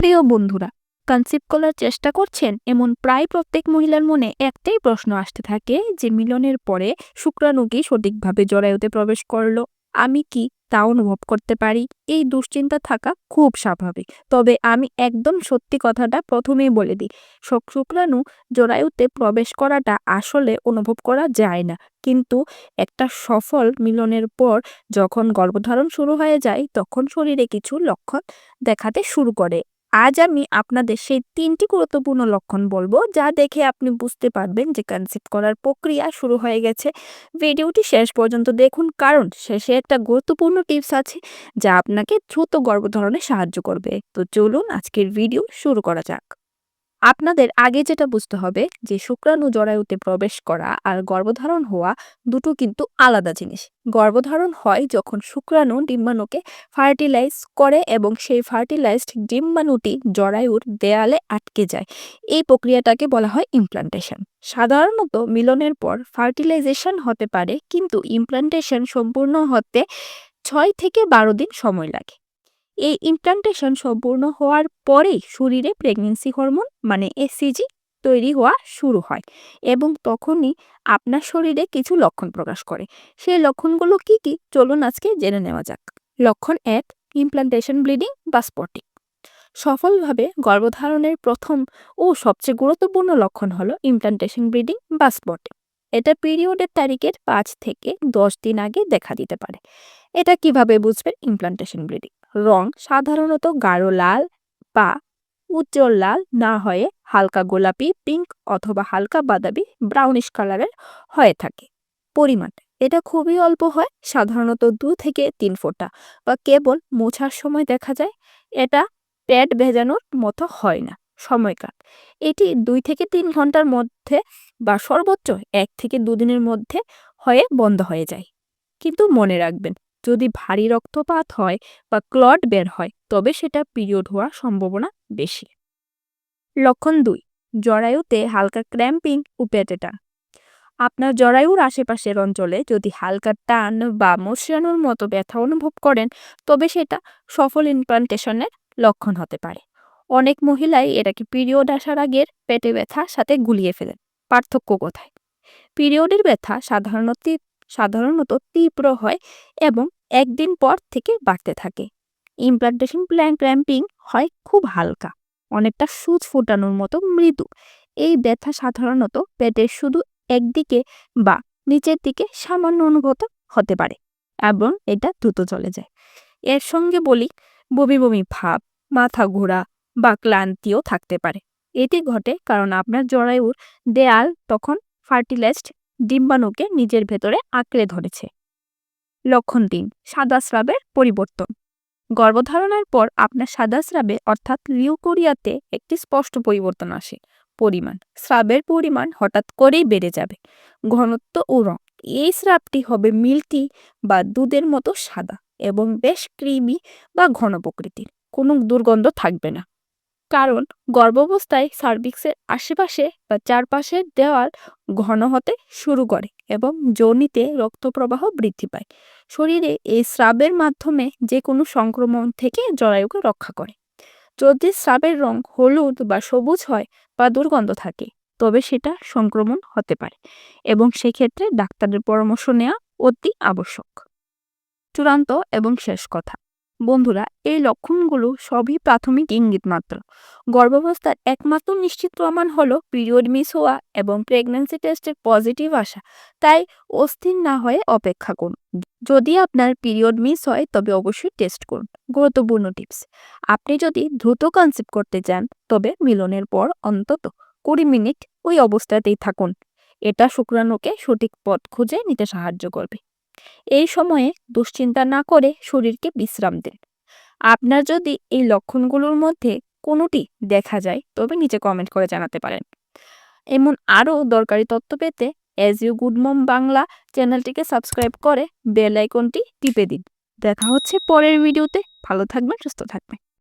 প্রিয় বন্ধুরা কনসেপ্ট করার চেষ্টা করছেন এমন প্রায় প্রত্যেক মহিলার মনে একটাই প্রশ্ন আসতে থাকে যে মিলনের পরে শুক্রাণু কি সঠিকভাবে জরায়ুতে প্রবেশ করল? আমি কি তা অনুভব করতে পারি? এই দুশ্চিন্তা থাকা খুব স্বাভাবিক। তবে আমি একদম সত্যি কথাটা প্রথমেই বলে দিই। শুক্রাণু জরায়ুতে প্রবেশ করাটা আসলে অনুভব করা যায় না। কিন্তু একটা সফল মিলনের পর যখন গর্ভধারণ শুরু হয়ে যায়, তখন শরীরে কিছু লক্ষণ দেখাতে শুরু করে। আজ আমি আপনাদের সেই তিনটি গুরুত্বপূর্ণ লক্ষণ বলব, যা দেখে আপনি বুঝতে পারবেন যে কনসেপ্ট করার প্রক্রিয়া শুরু হয়ে গেছে। ভিডিওটি শেষ পর্যন্ত দেখুন, কারণ শেষে একটা গুরুত্বপূর্ণ টিপস আছে, যা আপনাকে দ্রুত গর্ভধারণে সাহায্য করবে। তো চলুন আজকের ভিডিও শুরু করা যাক। আপনাদের আগে যেটা বুঝতে হবে যে শুক্রাণু জরায়ুতে প্রবেশ করা আর গর্ভধারণ হওয়া দুটো কিন্তু আলাদা জিনিস। গর্ভধারণ হয় যখন শুক্রাণু ডিম্বাণুকে ফার্টিলাইজ করে এবং সেই ফার্টিলাইজড ডিম্বাণুটি জরায়ুর দেয়ালে আটকে যায়। এই প্রক্রিয়াটাকে বলা হয় ইমপ্লান্টেশন সাধারণত মিলনের পর ফার্টিলাইজেশন হতে পারে কিন্তু ইমপ্লান্টেশন সম্পূর্ণ হতে ছয় থেকে বারো দিন সময় লাগে। এই ইমপ্লান্টেশন সম্পূর্ণ হওয়ার পরেই শরীরে প্রেগনেন্সি হরমোন মানে এসিজি তৈরি হওয়া শুরু হয় এবং তখনই আপনার শরীরে কিছু লক্ষণ প্রকাশ করে। সেই লক্ষণগুলো কি কি? চলুন আজকে জেনে নেওয়া যাক। লক্ষণ এক ইমপ্লান্টেশন ব্লিডিং বা স্পটিং সফলভাবে গর্ভধারণের প্রথম ও সবচেয়ে গুরুত্বপূর্ণ লক্ষণ হলো ইমপ্লান্টেশন ব্লিডিং বা স্পটিং এটা পিরিয়ডের তারিখের পাঁচ থেকে দশ দিন আগে দেখা দিতে পারে। এটা কীভাবে বুঝবেন? ইমপ্লান্টেশন ব্লিডিং রং সাধারণত গাঢ় লাল বা উজ্জ্বল লাল না হয়ে হালকা গোলাপি, পিঙ্ক অথবা হালকা বাদামি ব্রাউনিশ কালারের হয়ে থাকে। পরিমাণ, এটা খুবই অল্প হয়, সাধারণত দু থেকে তিন ফোঁটা বা কেবল মোছার সময় দেখা যায়। এটা প্যাড ভেজানোর মতো হয় না, সময়কাল। এটি দুই থেকে তিন ঘণ্টার মধ্যে বা সর্বোচ্চ এক থেকে দুদিনের মধ্যে হয়ে বন্ধ হয়ে যায়। কিন্তু মনে রাখবেন যদি ভারী রক্তপাত হয় বা ক্লট বের হয়, তবে সেটা পিরিয়ড হওয়ার সম্ভাবনা বেশি। লক্ষণ দুই, জরায়ুতে হালকা ক্র্যাম্পিং ও পেটে টান। আপনার জরায়ুর আশেপাশের অঞ্চলে যদি হালকা টান বা মোশানোর মতো ব্যথা অনুভব করেন, তবে সেটা সফল ইমপ্লান্টেশনের লক্ষণ হতে পারে। অনেক মহিলাই এটাকে পিরিয়ড আসার আগের পেটে ব্যথা সাথে গুলিয়ে ফেলেন। পার্থক্য কোথায়? পিরিয়ডের ব্যথা সাধারণত সাধারণত তীব্র হয় এবং একদিন পর থেকে বাড়তে থাকে। ইমপ্লান্টেশন প্ল্যান ক্র্যাম্পিং হয় খুব হালকা, অনেকটা সুচ ফোটানোর মতো মৃদু। এই ব্যথা সাধারণত পেটের শুধু একদিকে বা নিচের দিকে সামান্য অনুভূত হতে পারে এবং এটা দ্রুত চলে যায়। এর সঙ্গে বলি, বমি বমি ভাব, মাথা ঘোরা বা ক্লান্তিও থাকতে পারে। এটি ঘটে কারণ আপনার জরায়ুর দেয়াল তখন ফার্টিলাইজড ডিম্বাণুকে নিজের ভেতরে আঁকড়ে ধরেছে। লক্ষণ তিন, সাদা স্রাবের পরিবর্তন। গর্ভধারণের পর আপনার সাদা স্রাবে, অর্থাৎ লিউকোরিয়াতে একটি স্পষ্ট পরিবর্তন আসে, পরিমাণ। স্রাবের পরিমাণ হঠাৎ করেই বেড়ে যাবে। ঘনত্ব ও রং। এই স্রাবটি হবে মিল্কি বা দুধের মতো সাদা এবং বেশ ক্রিমি বা ঘন প্রকৃতির। কোনো দুর্গন্ধ থাকবে না। কারণ গর্ভাবস্থায় সার্ভিক্সের আশেপাশে বা চারপাশের দেওয়াল ঘন হতে শুরু করে এবং যোনিতে রক্তপ্রবাহ বৃদ্ধি পায়। শরীরে এই স্রাবের মাধ্যমে যে কোনো সংক্রমণ থেকে জরায়ুকে রক্ষা করে। যদি স্রাবের রং হলুদ বা সবুজ হয় বা দুর্গন্ধ থাকে, তবে সেটা সংক্রমণ হতে পারে এবং সেক্ষেত্রে ডাক্তারের পরামর্শ নেওয়া অতি আবশ্যক। চূড়ান্ত এবং শেষ কথা। বন্ধুরা, এই লক্ষণগুলো সবই প্রাথমিক ইঙ্গিত মাত্র। গর্ভাবস্থার একমাত্র নিশ্চিত প্রমাণ হলো পিরিয়ড মিস হওয়া এবং প্রেগন্যান্সি টেস্টের পজিটিভ আসা। তাই অস্থির না হয়ে অপেক্ষা করুন। যদি আপনার পিরিয়ড মিস হয়, তবে অবশ্যই টেস্ট করুন। গুরুত্বপূর্ণ টিপস আপনি যদি দ্রুত কনসেপ্ট করতে চান, তবে মিলনের পর অন্তত কুড়ি মিনিট ওই অবস্থাতেই থাকুন। এটা শুক্রাণুকে সঠিক পথ খুঁজে নিতে সাহায্য করবে। এই সময়ে দুশ্চিন্তা না করে শরীরকে বিশ্রাম দিন। আপনার যদি এই লক্ষণগুলোর মধ্যে কোনোটি দেখা যায়, তবে নিচে কমেন্ট করে জানাতে পারেন। এমন আরও দরকারি তথ্য পেতে as you good mom Bangla চ্যানেলটিকে সাবস্ক্রাইব করে বেল আইকনটি টিপে দিন। দেখা হচ্ছে পরের ভিডিওতে ভালো থাকবেন, সুস্থ থাকবেন।